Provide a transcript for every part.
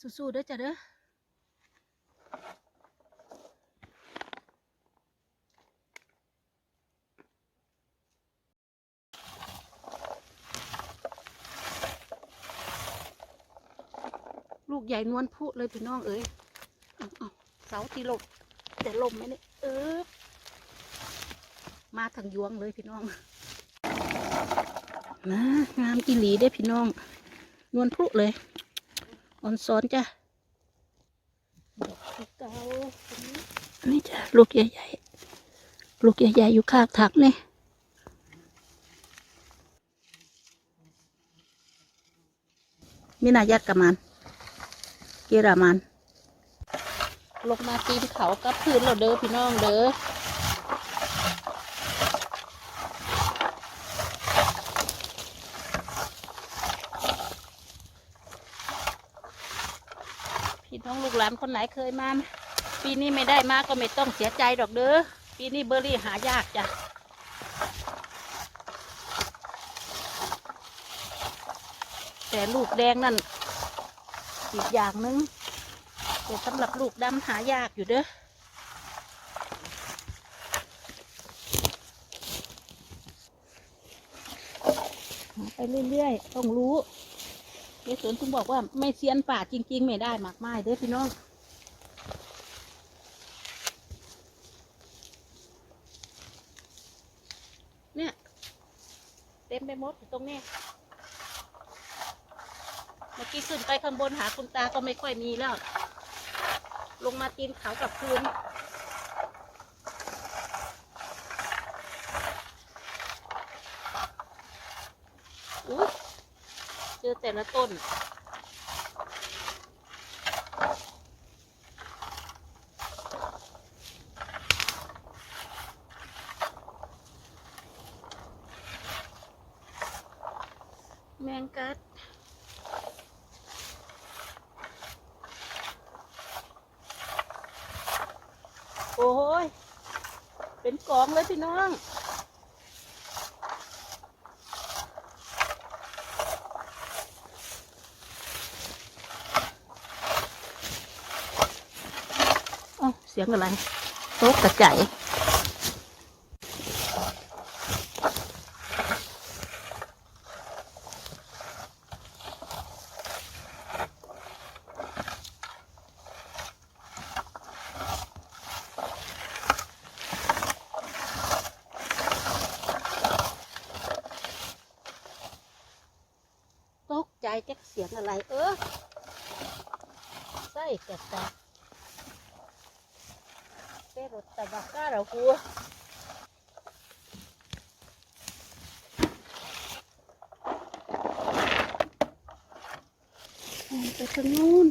สู้ๆเด้อจ้ะเด้อลูกใหญ่นวลพุเลยพี่น้องเอ้ยเอาเสาที่ลมแต่ลมไหมเนี่ยเออมาทางยวงเลยพี่น้องมางามอีหลีได้พี่น้อง นวลพุเลย อ่อนซ้อนจ้ะดอกเก่าๆอันนี้จ้ะลูกใหญ่ๆ ลูกใหญ่ๆอยู่ข้างถักเนี่ยมินายัดกับมันเกรามัน ลงมาตีนเขากับพื้นเราเด้อพี่น้องเด้อ พี่น้องลูกหลานคนไหนเคยมา ปีนี้ไม่ได้มาก็ไม่ต้องเสียใจดอกเด้อ ปีนี้เบอร์รี่หายากจ้ะแต่ลูกแดงนั่นอีกอย่างนึงแต่สำหรับลูกดำหายากอยู่เด้อไปเรื่อยๆ ต้องรู้ เยสวนถึงบอกว่าไม่เซียนป่าจริง ๆ ไม่ได้หมากไม้เด้อพี่น้องเนี่ยเต็มไปหมดอยู่ตรงนี้เมื่อกี้ขึ้นไปข้างบนหาคุณตาก็ไม่ค่อยมีแล้ว ลงมาตีนเขากับคืน อุ้ยเจอ แต่ละต้น แมงกัดโอ้ย เป็นกองเลยพี่น้อง เอ้าเสียงอะไรโต๊ะกระจายตกใจจักเสียงอะไร เออ ใส่กระจาย pero estaba caro, cua. ไปทางนู้น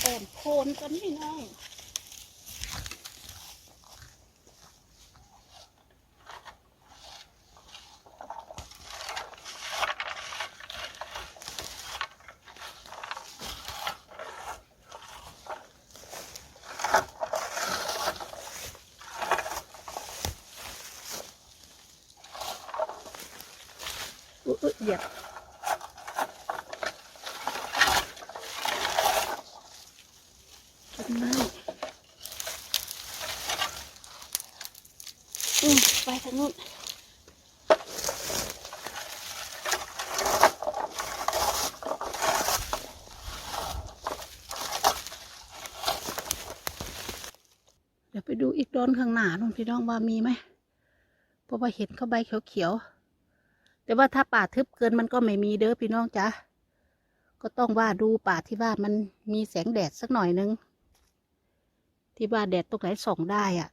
แอนโคนกันนี่น้องอุ๊ยอุ๊ย เหยียบ ไม้อืมไปทางนู้นเดี๋ยวไปดูอีกดอนข้างหน้านู่นพี่น้องว่ามีไหมเพราะว่าเห็นเขาใบเขียวๆ แต่ว่าถ้าป่าทึบเกินมันก็ไม่มีเด้อพี่น้องจ๊ะก็ต้องว่าดูป่าที่ว่ามันมีแสงแดดสักหน่อยนึง ที่ว่าแดดตรงไหนส่องได้อะ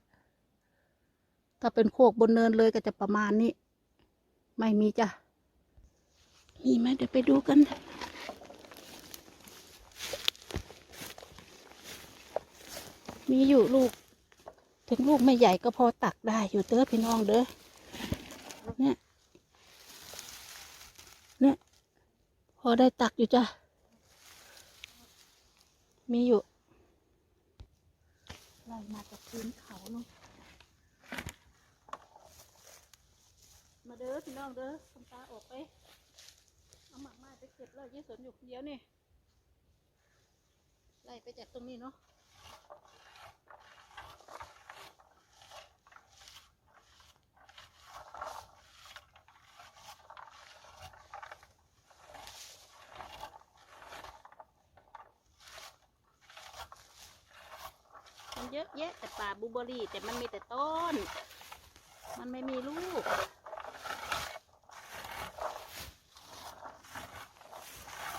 ถ้าเป็นโคกบนเนินเลยก็จะประมาณนี้ ไม่มีจ้ะ มีไหมเดี๋ยวไปดูกันมีอยู่ลูก ถึงลูกไม่ใหญ่ก็พอตักได้อยู่เด้อพี่น้องเด้อนี่ยเนี่ย พอได้ตักอยู่จ้ะ มีอยู่ไล่มาจากพื้นเขาเนาะมาเด้อพี่น้องเด้อคุณตาออกไป เอาหมากมาไปเก็บแล้วยี่สนอยู่เดียวนี่ ไล่ไปจากตรงนี้เนาะ อะแยะ แต่ป่าบูเบอรี่ แต่มันมีแต่ต้น มันไม่มีลูก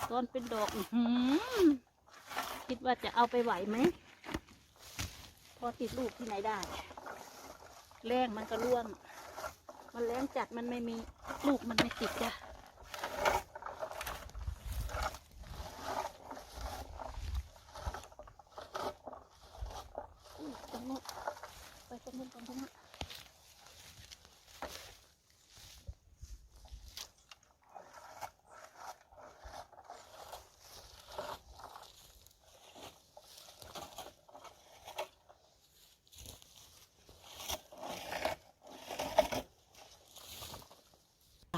ต้นเป็นดอกหือคิดว่าจะเอาไปไหวไหม พอติดลูกที่ไหนได้ แรงมันก็ร่วง มันแรงจัดมันไม่มีลูกมันไม่ติดจ้ะ อุ้ยตรงนู้นไปตรงนู้นตรงนู้น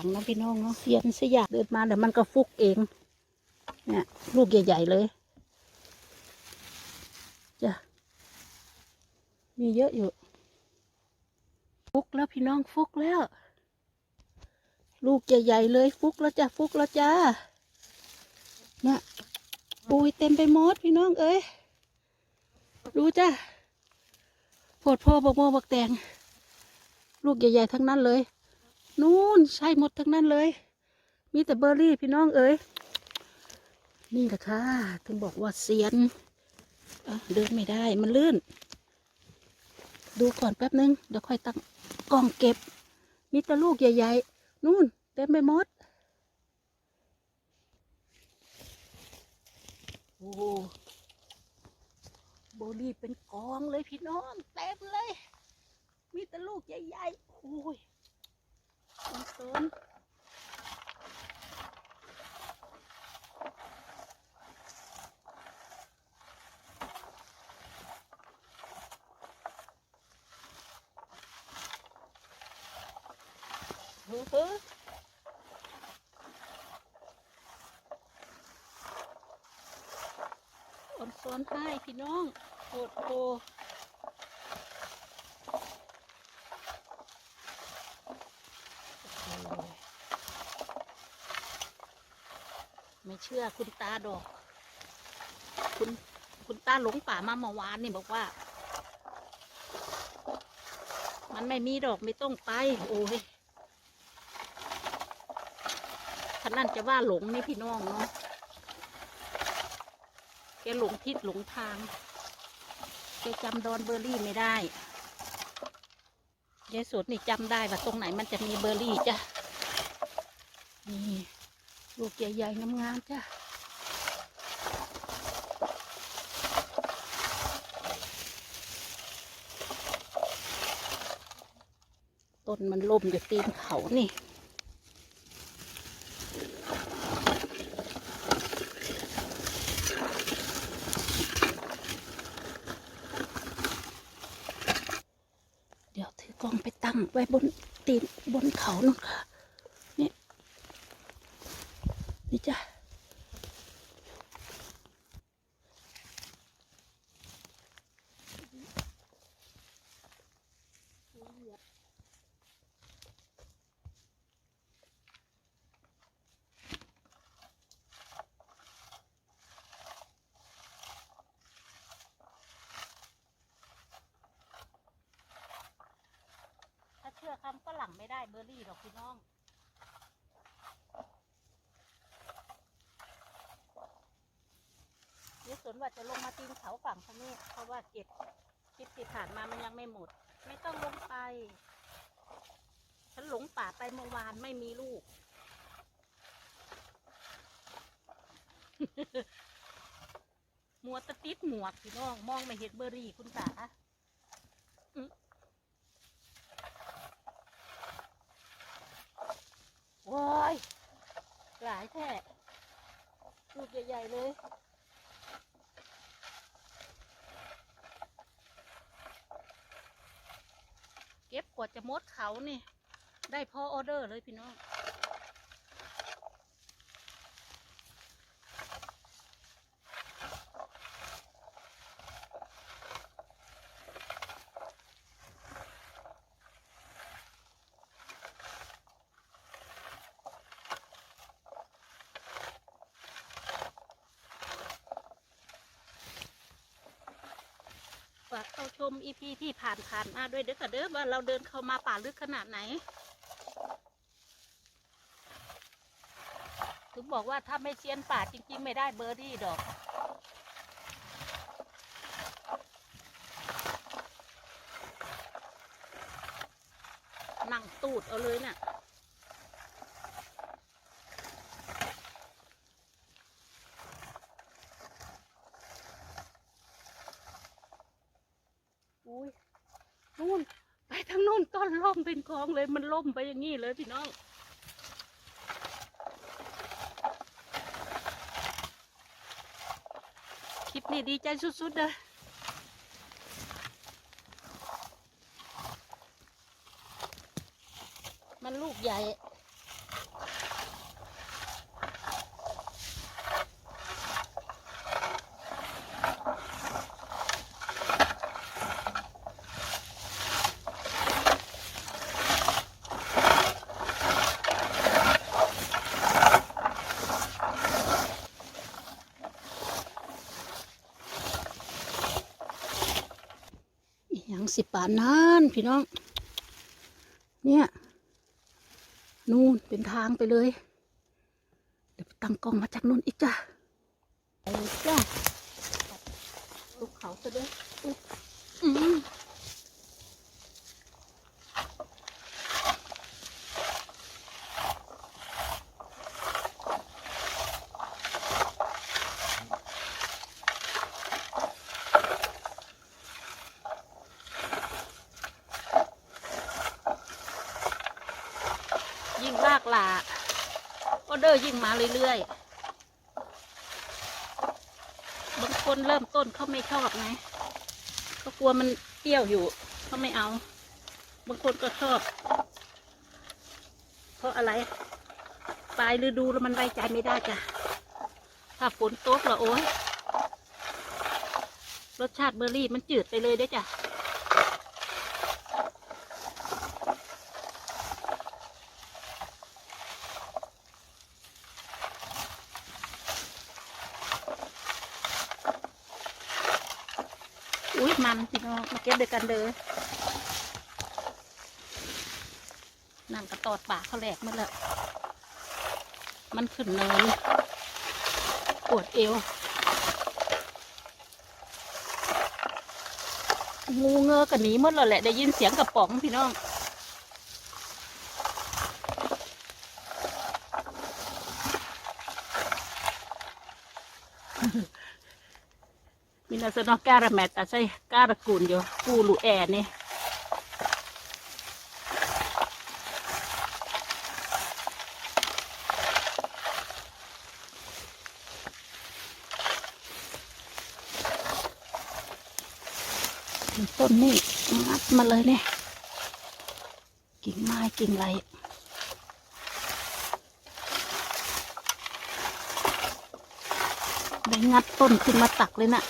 หลังนะพี่น้องเนาะเสียนสยากเดินมาเดี๋ยวมันก็ฟุกเอง เนี่ย ลูกใหญ่ๆเลยจ้ะมีเยอะอยู่ ฟุกแล้วพี่น้องฟุกแล้ว ลูกใหญ่ๆเลย ฟุกแล้วจ้ะฟุกแล้วจ้าเนี่ยปุยเต็มไปหมดพี่น้องเอ้ยดูจ้ะโพดพ่อบอกโมบอกแตงลูกใหญ่ๆทั้งนั้นเลย นู่นใช่หมดทั้งนั้นเลย มีแต่เบอร์รี่พี่น้องเอ้ยนี่แหละค่ะถึงบอกว่าเซียนเดินไม่ได้มันลื่น ดูก่อนแป๊บนึงเดี๋ยวค่อยตั้งกล้องเก็บ มีแต่ลูกใหญ่ๆ นู่นเต็มไปหมดโอ้โหโบลี่เป็นกองเลยพี่น้องเต็มเลย มีแต่ลูกใหญ่ๆโอ้ย ต้นๆเฮ้อเฮ้ออ่อนซ้อนให้พี่น้องโอดโอโอ้โหไม่ เชื่อคุณตาดอก คุณคุณตาหลงป่ามาเมื่อวานนี่บอกว่า มันไม่มีดอกไม่ต้องไป โอ้ยท่านนั่นจะว่าหลงนี่พี่น้องเนาะแกหลงทิศหลงทางแกจำดอนเบอร์รี่ไม่ได้ยายสุดนี่จำได้ว่าตรงไหนมันจะมีเบอร์รี่จ้ะนี่ ลูกใหญ่ๆงามๆจ้ะต้นมันล่มอยู่ตีนเขานี่เดี๋ยวถือกล้องไปตั้งไว้บนตีนบนเขานู่นค่ะ นี่ นี่ จ้ะ ถ้าเชื่อคำฝรั่งไม่ได้เบอร์รี่หรอกพี่น้องเดี๋ยวสนว่าจะลงมาตีนเขาฝั่งทางนี้ เพราะว่าเก็บคลิปที่ผ่าน มามันยังไม่หมด ไม่ต้องลงไป ฉันหลงป่าไปเมื่อวานไม่มีลูกมัวตะติดหมวกพี่น้อง มองไม่เห็นเบอร์รี่คุณตาว้ยหลายแท้ลูกใหญ่ ๆ เลย เก็บกว่าจะมดเขานี่ ได้พอออเดอร์เลยพี่น้อง ฝากเข้าชมอีพีที่ผ่านผ่านๆมาด้วยเด้อค่ะเด้อว่าเราเดินเข้ามาป่าลึกขนาดไหน ถึงบอกว่าถ้าไม่เซียนป่าจริง ๆ ไม่ได้เบอร์ดี้ดอกนั่งตูดเอาเลยเนี่ยนู่น ไปทางนู่น ต้นล่มเป็นคลองเลยมันล่มไปอย่างนี้เลยพี่น้อง คลิปนี้ดีใจสุดๆเลยมันลูกใหญ่ ย่างสิปานนั้นพี่น้อง เนี่ยนู่นเป็นทางไปเลย เดี๋ยวตั้งกล้องมาจากนู่นอีกจ้ะไปเลยจ้ะลูกเขาซะด้วยอุ๊ยอืมยิ่งลากหลาออ เดอร์ยิ่งมาเรื่อยๆ บางคนเริ่มต้นเขาไม่ชอบไงเขากลัวมันเปรี้ยวอยู่เขาไม่เอา บางคนก็ชอบ เพราะอะไร ปลายฤดูแล้วมันไว้ใจไม่ได้จ้ะ ถ้าฝนตกล้วโอ้ยรสชาติเบอร์รี่มันจืดไปเลยเด้จ้ะ อุ้ยมันพี่น้องมาเก็บ ด้วยกันเด้อนั่งกระตอดปากเขาแหลกมาแล้ว มันขึ้นเนิน ปวดเอว งูเงอกันหนีหมดแล้วแหละ ได้ยินเสียงกระป๋องพี่น้อง มีนาสนอกการะแมตแต่ใช่การะกุน จะสนอยู่กูลูแอนี่ต้นนี่งัดมาเลยเนี่ยกิ่งไม้กิ่งไรได้งัดต้นขึ้นมาตักเลยนะ่ะ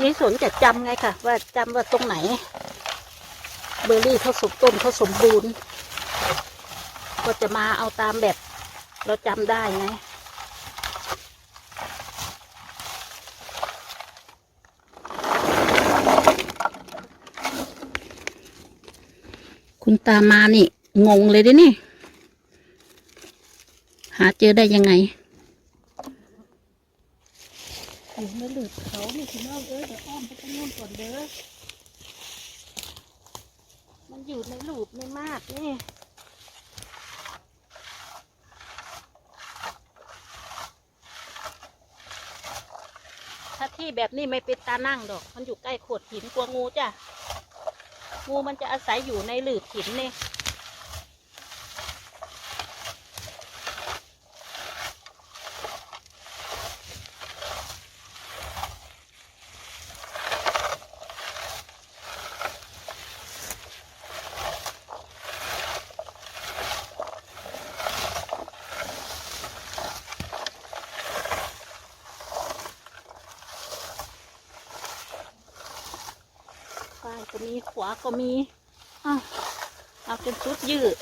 นี่สนจะจำไงค่ะ ว่าจำว่าตรงไหน เบอร์รี่เขาสมต้นเขาสมบูรณ์ ก็จะมาเอาตามแบบ เราจำได้ไงคุณตามานี่ งงเลยเดินี่ หาเจอได้ยังไง อยู่ในหลืบเขานี่ พี่น้องเอ้ยเดี๋ยวอ้อมไปตรงนู้นก่อนเด้อ มันอยู่ในหลูบไม่มากนี่ถ้าที่แบบนี้ไม่เป็นตานั่งดอก มันอยู่ใกล้โขดหินกลัวงูจ้ะ งูมันจะอาศัยอยู่ในหลืบหินนี่ซ้ายก็มีขวาก็มีอ้าวเอาเป็นชุดยืด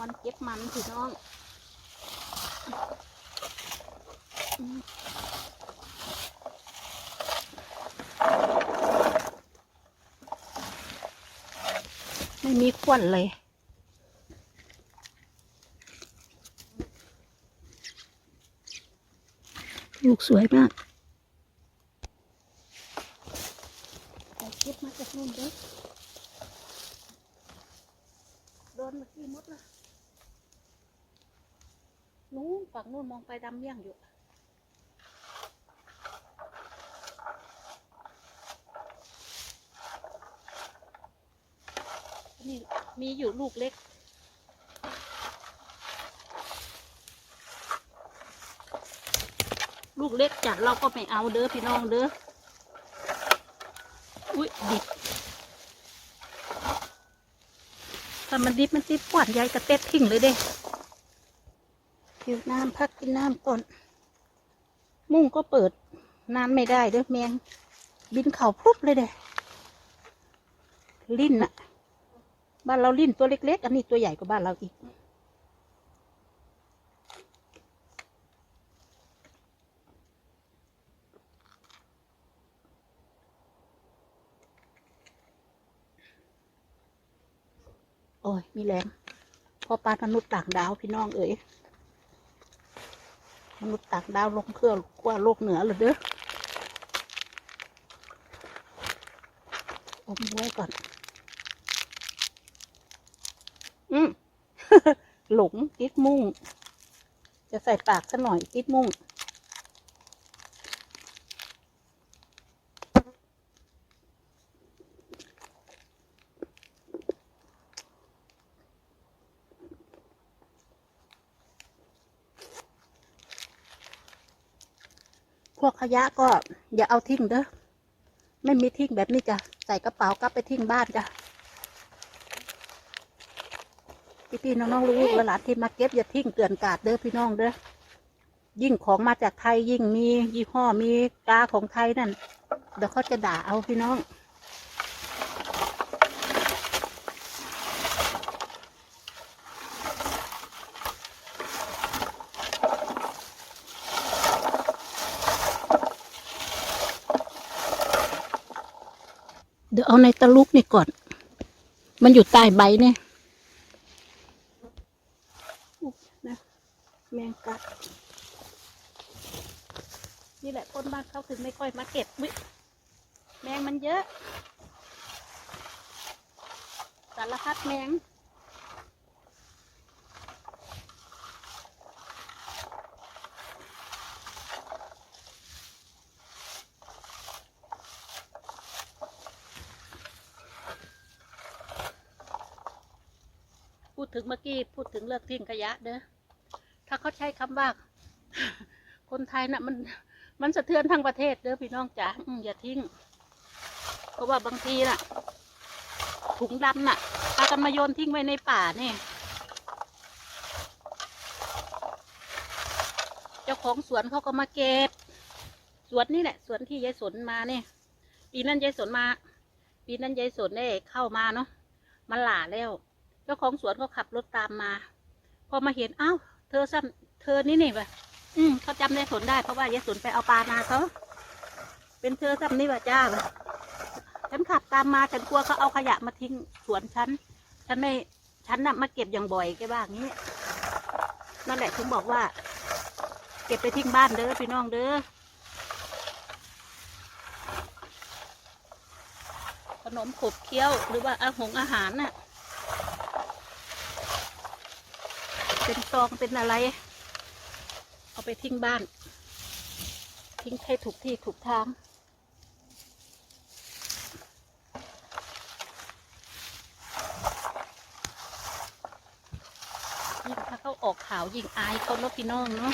วนเก็บมันพี่น้องไม่มีควันเลยลูกสวยมากเก็บมาจากนู่นเด้อโดนเมื่อกี้มดละ นู้นฝั่งนู้นมองไปดำเมี่ยงอยู่นี่มีอยู่ลูกเล็ก ลูกเล็กจัดเราก็ไม่เอาเด้อพี่น้องเด้ออุ้ยดิบถ้ามันดิบมันดิบกวาดใหญ่กระเต็ดทิ้งเลยเด้ ผิวน้ำพักกินน้ำก่อน มุ้งก็เปิดนานไม่ได้ด้อแมง บินเข่าพรุบเลยเด้ลิ้นอะบ้านเราลิ้นตัวเล็ก ๆ อันนี้ตัวใหญ่กว่าบ้านเราอีก โอ้ย มีแรงพอปลามนุษย์ต่างดาวพี่น้องเอ๋ย มนุษย์ต่างดาวลงเครื่องกว่าโลกเหนือเลยเด้ออมไว้ก่อน อืมหลงติดมุ้งจะใส่ปากซะหน่อยติดมุ้ง พวกขยะก็อย่าเอาทิ้งเด้อไม่มีทิ้งแบบนี้จ้ะใส่กระเป๋ากลับไปทิ้งบ้านจ้ะพี่พี่น้องๆลูกๆหลานที่มาเก็บอย่าทิ้งเกลื่อนกาดเด้อพี่น้องเด้อยิ่งของมาจากไทยยิ่งมียี่ห้อมีกาของไทยนั่นเดี๋ยวเขาจะด่าเอาพี่น้อง เดี๋ยวเอาในตะลุกนี่ก่อน มันอยู่ใต้ใบเนี่ยอุ๊ยนะแมงกัด นี่แหละคนบ้านเขาถึงไม่ค่อยมาเก็บวิแมงมันเยอะ สารพัดแมง พูดถึงเมื่อกี้พูด ถึงเลิกทิ้งขยะเด้อถ้าเขาใช้คำว่า คนไทยน่ะมันมันสะเทือนทั้งประเทศเด้อพี่น้องจ๋าอย่าทิ้ง เพราะว่าบางทีน่ะ ถุงดำน่ะพากันมาโยนทิ้งไว้ในป่าเนี่ยเจ้าของสวนเขาก็มาเก็บ สวนนี่แหละ สวนที่ยายสนมาเนี่ยปีนั้นยายสนมา ปีนั้นยายสนได้เข้ามาเนาะมันหล่าแล้ว เจ้าของสวนก็ขับรถตามมา พอมาเห็นอ้าวเธอซ้ำเธอนี่นี่ปะอืมเขาจำยายสนได้เพราะว่ายายสนไปเอาปลามาเขาเป็นเธอซ้ำนี่ปะจ้าปะฉันขับตามมาฉันกลัวเขาเอาขยะมาทิ้งสวนฉันฉันไม่ฉันน่ะมาเก็บอย่างบ่อยแกว่างี้นั่นแหละถึงบอกว่า เก็บไปทิ้งบ้านเด้อพี่น้องเด้อขนมขบเคี้ยวหรือว่าอาหงอาหารน่ะ เป็นซองเป็นอะไร เอาไปทิ้งบ้าน ทิ้งให้ถูกที่ถูกทาง ยิ่งถ้าเขาออกขาวยิ่งอายเขาเนาะพี่น้องเนาะ